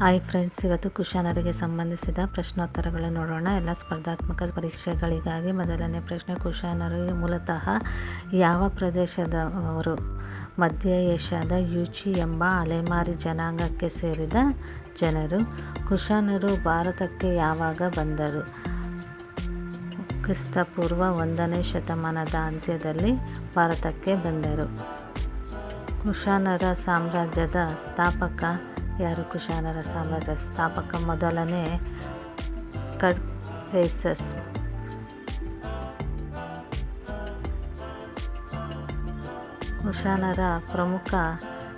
Hi friends, ಇವತ್ತು ಕುಶಾನರಿಗೆ ಸಂಬಂಧಿಸಿದ ಪ್ರಶ್ನೋತ್ತರಗಳನ್ನು ನೋಡೋಣ. ಎಲ್ಲ ಸ್ಪರ್ಧಾತ್ಮಕ ಪರೀಕ್ಷೆಗಳಿಗಾಗಿ ಮೊದಲನೇ ಪ್ರಶ್ನೆ, ಕುಶಾನರು ಮೂಲತಃ ಯಾವ ಪ್ರದೇಶದವರು? ಮಧ್ಯ ಏಷ್ಯಾದ ಯೂಚಿ ಎಂಬ ಅಲೆಮಾರಿ ಜನಾಂಗಕ್ಕೆ ಸೇರಿದ ಜನರು, ಕುಶಾನರು ಭಾರತಕ್ಕೆ ಯಾವಾಗ ಬಂದರು? ಕ್ರಿಸ್ತಪೂರ್ವ ಒಂದನೇ ಶತಮಾನದ ಅಂತ್ಯದಲ್ಲಿ ಭಾರತಕ್ಕೆ ಬಂದರು. ಕುಶಾನರ ಸಾಮ್ರಾಜ್ಯದ ಸ್ಥಾಪಕ ಯಾರು ಕುಶಾನರ ಸಾಮ್ರಾಜ್ಯ ಸ್ಥಾಪಕ? ಮೊದಲನೇ ಕಡ್ ಹೇಸಸ್. ಕುಶಾನರ ಪ್ರಮುಖ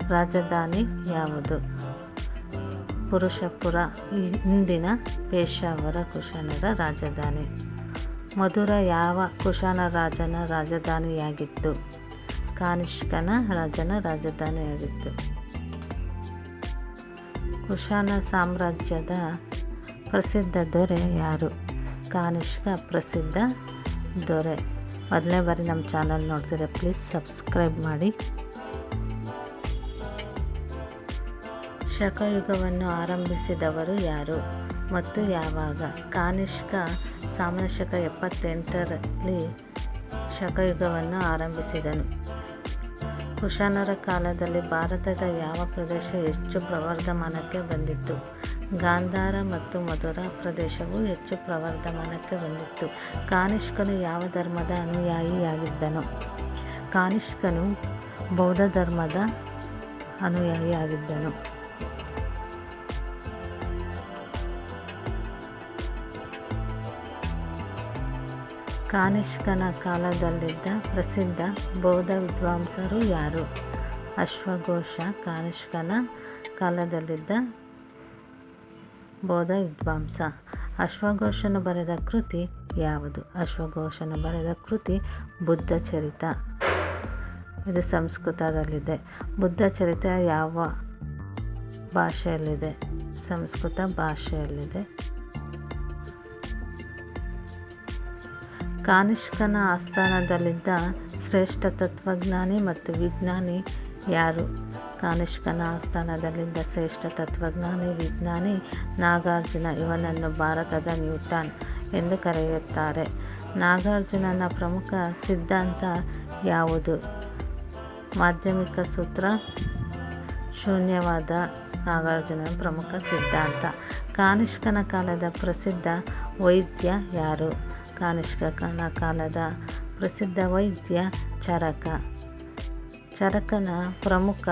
ರಾಜಧಾನಿ ಯಾವುದು? ಪುರುಷಪುರ ಇಂದಿನ ಪೇಶಾವರ ಕುಶಾನರ ರಾಜಧಾನಿ. ಮಧುರ ಯಾವ ಕುಶಾನ ರಾಜನ ರಾಜಧಾನಿಯಾಗಿತ್ತು? ಕಾನಿಷ್ಕನ ರಾಜನ ರಾಜಧಾನಿಯಾಗಿತ್ತು. ಕುಶಾನ ಸಾಮ್ರಾಜ್ಯದ ಪ್ರಸಿದ್ಧ ದೊರೆ ಯಾರು? ಕಾನಿಷ್ಕ ಪ್ರಸಿದ್ಧ ದೊರೆ. ಮೊದಲನೇ ಬಾರಿ ನಮ್ಮ ಚಾನಲ್ ನೋಡ್ತೀರ ಪ್ಲೀಸ್ ಸಬ್ಸ್ಕ್ರೈಬ್ ಮಾಡಿ. ಶಕಯುಗವನ್ನು ಆರಂಭಿಸಿದವರು ಯಾರು ಮತ್ತು ಯಾವಾಗ? ಕಾನಿಷ್ಕ ಸಾಮಾನ್ಯ ಶಕ ಎಪ್ಪತ್ತೆಂಟರಲ್ಲಿ ಶಕಯುಗವನ್ನು ಆರಂಭಿಸಿದನು. ಕುಶಾನರ ಕಾಲದಲ್ಲಿ ಭಾರತದ ಯಾವ ಪ್ರದೇಶ ಹೆಚ್ಚು ಪ್ರವರ್ಧಮಾನಕ್ಕೆ ಬಂದಿತ್ತು? ಗಾಂಧಾರ ಮತ್ತು ಮಧುರಾ ಪ್ರದೇಶವು ಹೆಚ್ಚು ಪ್ರವರ್ಧಮಾನಕ್ಕೆ ಬಂದಿತ್ತು. ಕಾನಿಷ್ಕನು ಯಾವ ಧರ್ಮದ ಅನುಯಾಯಿಯಾಗಿದ್ದನು? ಕಾನಿಷ್ಕನು ಬೌದ್ಧ ಧರ್ಮದ ಅನುಯಾಯಿಯಾಗಿದ್ದನು. ಕಾನಿಷ್ಕನ ಕಾಲದಲ್ಲಿದ್ದ ಪ್ರಸಿದ್ಧ ಬೌದ್ಧ ವಿದ್ವಾಂಸರು ಯಾರು? ಅಶ್ವಘೋಷ ಕಾನಿಷ್ಕನ ಕಾಲದಲ್ಲಿದ್ದ ಬೌದ್ಧ ವಿದ್ವಾಂಸ. ಅಶ್ವಘೋಷನು ಬರೆದ ಕೃತಿ ಯಾವುದು? ಅಶ್ವಘೋಷನು ಬರೆದ ಕೃತಿ ಬುದ್ಧ ಚರಿತ. ಇದು ಸಂಸ್ಕೃತದಲ್ಲಿದೆ. ಬುದ್ಧ ಚರಿತ ಯಾವ ಭಾಷೆಯಲ್ಲಿದೆ? ಸಂಸ್ಕೃತ ಭಾಷೆಯಲ್ಲಿದೆ. ಕಾನಿಷ್ಕನ ಆಸ್ಥಾನದಲ್ಲಿದ್ದ ಶ್ರೇಷ್ಠ ತತ್ವಜ್ಞಾನಿ ಮತ್ತು ವಿಜ್ಞಾನಿ ಯಾರು? ಕಾನಿಷ್ಕನ ಆಸ್ಥಾನದಲ್ಲಿದ್ದ ಶ್ರೇಷ್ಠ ತತ್ವಜ್ಞಾನಿ, ವಿಜ್ಞಾನಿ ನಾಗಾರ್ಜುನ ಇವನನ್ನು ಭಾರತದ ನ್ಯೂಟನ್ ಎಂದು ಕರೆಯುತ್ತಾರೆ. ನಾಗಾರ್ಜುನನ ಪ್ರಮುಖ ಸಿದ್ಧಾಂತ ಯಾವುದು? ಮಾಧ್ಯಮಿಕ ಸೂತ್ರ, ಶೂನ್ಯವಾದ ನಾಗಾರ್ಜುನನ ಪ್ರಮುಖ ಸಿದ್ಧಾಂತ. ಕಾನಿಷ್ಕನ ಕಾಲದ ಪ್ರಸಿದ್ಧ ವೈದ್ಯ ಯಾರು? ಕಾನಿಷ್ಕನ ಕಾಲದ ಪ್ರಸಿದ್ಧ ವೈದ್ಯ ಚರಕ. ಚರಕನ ಪ್ರಮುಖ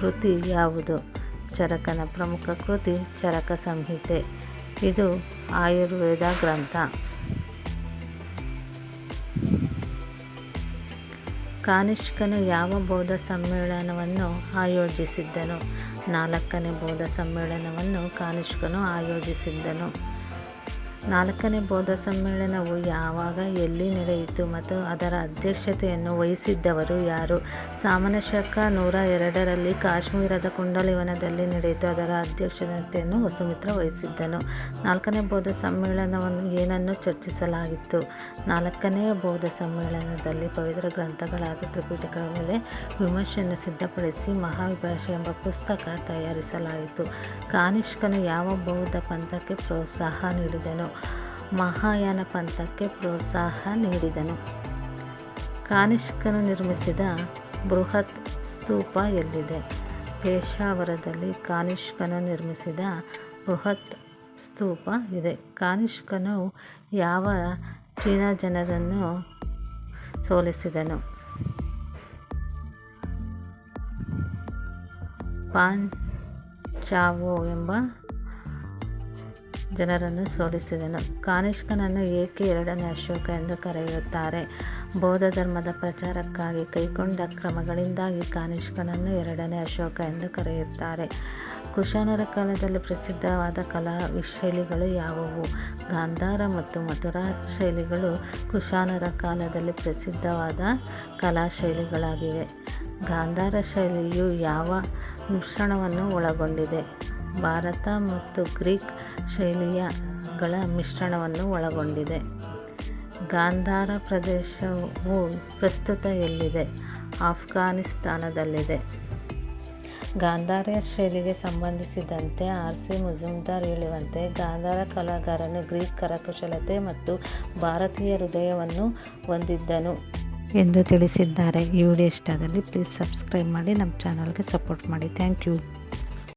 ಕೃತಿ ಯಾವುದು? ಚರಕನ ಪ್ರಮುಖ ಕೃತಿ ಚರಕ ಸಂಹಿತೆ. ಇದು ಆಯುರ್ವೇದ ಗ್ರಂಥ. ಕಾನಿಷ್ಕನು ಯಾವ ಬೌದ್ಧ ಸಮ್ಮೇಳನವನ್ನು ಆಯೋಜಿಸಿದ್ದನು? ನಾಲ್ಕನೇ ಬೌದ್ಧ ಸಮ್ಮೇಳನವನ್ನು ಕಾನಿಷ್ಕನು ಆಯೋಜಿಸಿದ್ದನು. ನಾಲ್ಕನೇ ಬೌದ್ಧ ಸಮ್ಮೇಳನವು ಯಾವಾಗ, ಎಲ್ಲಿ ನಡೆಯಿತು ಮತ್ತು ಅದರ ಅಧ್ಯಕ್ಷತೆಯನ್ನು ವಹಿಸಿದ್ದವರು ಯಾರು? ಸಾಮಾನ್ಯ ಶಕ ನೂರ ಎರಡರಲ್ಲಿ ಕಾಶ್ಮೀರದ ಕುಂಡಲಿವನದಲ್ಲಿ ನಡೆಯಿತು, ಅದರ ಅಧ್ಯಕ್ಷತೆಯನ್ನು ವಸುಮಿತ್ರ ವಹಿಸಿದ್ದನು. ನಾಲ್ಕನೇ ಬೌದ್ಧ ಸಮ್ಮೇಳನವನ್ನು ಏನನ್ನು ಚರ್ಚಿಸಲಾಗಿತ್ತು? ನಾಲ್ಕನೆಯ ಬೌದ್ಧ ಸಮ್ಮೇಳನದಲ್ಲಿ ಪವಿತ್ರ ಗ್ರಂಥಗಳಾದ ತ್ರಿಪಿಟಕಗಳ ಮೇಲೆ ವಿಮರ್ಶೆಯನ್ನು ಸಿದ್ಧಪಡಿಸಿ ಮಹಾವಿಭಾಷೆ ಎಂಬ ಪುಸ್ತಕ ತಯಾರಿಸಲಾಯಿತು. ಕಾನಿಷ್ಕನು ಯಾವ ಬೌದ್ಧ ಪಂಥಕ್ಕೆ ಪ್ರೋತ್ಸಾಹ ನೀಡಿದನು? ಮಹಾಯಾನ ಪಂಥಕ್ಕೆ ಪ್ರೋತ್ಸಾಹ ನೀಡಿದನು. ಕಾನಿಷ್ಕನು ನಿರ್ಮಿಸಿದ ಬೃಹತ್ ಸ್ತೂಪ ಎಲ್ಲಿದೆ? ಪೇಶಾವರದಲ್ಲಿ ಕಾನಿಷ್ಕನು ನಿರ್ಮಿಸಿದ ಬೃಹತ್ ಸ್ತೂಪ ಇದೆ. ಕಾನಿಷ್ಕನು ಯಾವ ಚೀನಾ ಜನರನ್ನು ಸೋಲಿಸಿದನು? ಪಾನ್ ಚಾವೋ ಎಂಬ ಜನರನ್ನು ಸೋಲಿಸಿದನು. ಕಾನಿಷ್ಕನನ್ನು ಏಕೆ ಎರಡನೇ ಅಶೋಕ ಎಂದು ಕರೆಯುತ್ತಾರೆ? ಬೌದ್ಧ ಧರ್ಮದ ಪ್ರಚಾರಕ್ಕಾಗಿ ಕೈಗೊಂಡ ಕ್ರಮಗಳಿಂದಾಗಿ ಕಾನಿಷ್ಕನನ್ನು ಎರಡನೇ ಅಶೋಕ ಎಂದು ಕರೆಯುತ್ತಾರೆ. ಕುಶಾನರ ಕಾಲದಲ್ಲಿ ಪ್ರಸಿದ್ಧವಾದ ಕಲಾ ಶೈಲಿಗಳು ಯಾವುವು? ಗಾಂಧಾರ ಮತ್ತು ಮಥುರಾ ಶೈಲಿಗಳು ಕುಶಾನರ ಕಾಲದಲ್ಲಿ ಪ್ರಸಿದ್ಧವಾದ ಕಲಾ ಶೈಲಿಗಳಾಗಿವೆ. ಗಾಂಧಾರ ಶೈಲಿಯು ಯಾವ ಮಿಶ್ರಣವನ್ನು ಒಳಗೊಂಡಿದೆ? ಭಾರತ ಮತ್ತು ಗ್ರೀಕ್ ಶೈಲಿಯಗಳ ಮಿಶ್ರಣವನ್ನು ಒಳಗೊಂಡಿದೆ. ಗಾಂಧಾರ ಪ್ರದೇಶವು ಪ್ರಸ್ತುತ ಎಲ್ಲಿದೆ? ಆಫ್ಘಾನಿಸ್ತಾನದಲ್ಲಿದೆ. ಗಾಂಧಾರ ಶೈಲಿಗೆ ಸಂಬಂಧಿಸಿದಂತೆ ಆರ್ ಸಿ ಮುಜುಮ್ದಾರ್ ಹೇಳುವಂತೆ ಗಾಂಧಾರ ಕಲಾಗಾರನು ಗ್ರೀಕ್ ಕರಕುಶಲತೆ ಮತ್ತು ಭಾರತೀಯ ಹೃದಯವನ್ನು ಹೊಂದಿದ್ದನು ಎಂದು ತಿಳಿಸಿದ್ದಾರೆ. ಈ ವಿಡಿಯೋ ಇಷ್ಟ ಆದಲ್ಲಿ ಪ್ಲೀಸ್ ಸಬ್ಸ್ಕ್ರೈಬ್ ಮಾಡಿ, ನಮ್ಮ ಚಾನಲ್ಗೆ ಸಪೋರ್ಟ್ ಮಾಡಿ. Thank you